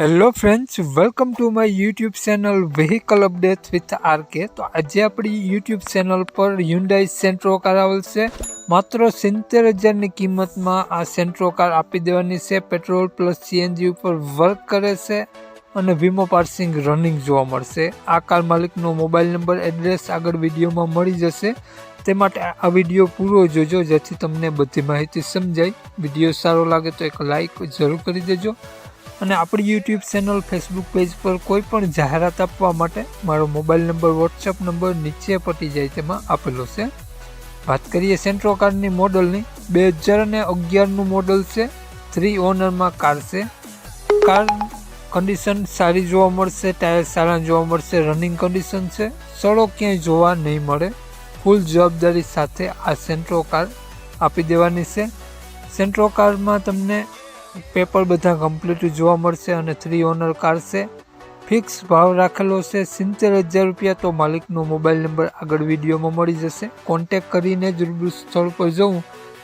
Hello friends welcome to my YouTube channel vehicle update with RK તો આજે આપણી YouTube channel પર Hyundai Santro car આવશે. માત્ર સિત્તેર હજારની કિંમતમાં આ સેન્ટ્રો કાર આપી દેવાની છે. પેટ્રોલ પ્લસ સીએનજી ઉપર વર્ક કરે છે અને વીમો પાર્સિંગ રનિંગ જોવા મળશે. આ કાર માલિકનો મોબાઈલ નંબર એડ્રેસ આગળ વિડીયોમાં મળી જશે. તે માટે આ વીડિયો પૂરો જોજો, જેથી તમને બધી માહિતી સમજાય. વીડિયો સારો લાગે તો એક લાઈક જરૂર કરી દેજો. અને આપણી યુટ્યુબ ચેનલ ફેસબુક પેજ પર કોઈ પણ જાહેરાત આપવા માટે મારો મોબાઈલ નંબર વોટ્સઅપ નંબર નીચે પટી જાય તેમાં આપેલો છે. વાત કરીએ સેન્ટ્રો કારની મોડલની બે હજાર અને અગિયારનું મોડલ છે થ્રી ઓનરમાં કાર છે. કાર કન્ડિશન સારી જોવા મળશે ટાયર સારા જોવા મળશે રનિંગ કન્ડિશન છે. સડો ક્યાંય જોવા નહીં મળે. ફૂલ જવાબદારી સાથે આ સેન્ટ્રો કાર આપી દેવાની છે. સેન્ટ્રો કારમાં તમને પેપર બધા કમ્પ્લીટ જોવા મળશે અને થ્રી ઓનર કાર છે. ફિક્સ ભાવ રાખેલો છે સિત્તેર હજાર રૂપિયા તો માલિકનો મોબાઈલ નંબર આગળ વિડીયોમાં મળી જશે. કોન્ટેક કરીને જ રૂબરૂ સ્થળ પર જવું.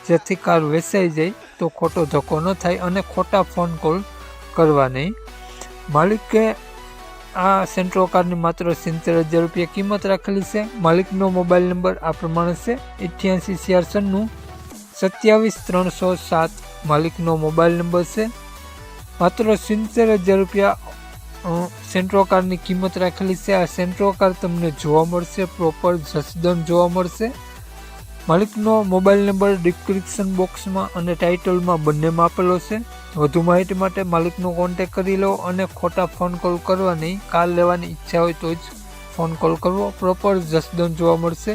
જેથી કાર વેચાઈ જાય તો ખોટો ધક્કો ન થાય અને ખોટા ફોન કોલ કરવા નહીં. માલિકે આ સેન્ટ્રો કારની માત્ર સિત્તેર હજાર રૂપિયા કિંમત રાખેલી છે. માલિકનો મોબાઈલ નંબર આ પ્રમાણે છે. અઠ્યાસી છ્યાસઠનું સત્યાવીસ ત્રણસો સાત માલિકનો મોબાઈલ નંબર છે. માત્ર સિત્તેર હજાર રૂપિયા સેન્ટ્રો કારની કિંમત રાખેલી છે. આ સેન્ટ્રો કાર તમને જોવા મળશે પ્રોપર જસદન જોવા મળશે. માલિકનો મોબાઈલ નંબર ડિસ્ક્રિપ્શન બોક્સમાં અને ટાઇટલમાં બંનેમાં આપેલો છે. વધુ માહિતી માટે માલિકનો કોન્ટેક કરી લો અને ખોટા ફોન કોલ કરવા નહીં કાર લેવાની ઈચ્છા હોય તો જ ફોન કોલ કરવો. પ્રોપર જસદન જોવા મળશે.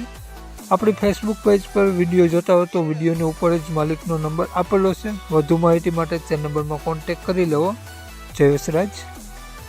આપણી ફેસબુક પેજ પર વીડિયો જોતા હો તો વિડીયોની ઉપર જ માલિકનો નંબર આપેલો છે. વધુ માહિતી માટે તે નંબરમાં કોન્ટેક કરી લેવો. રાજ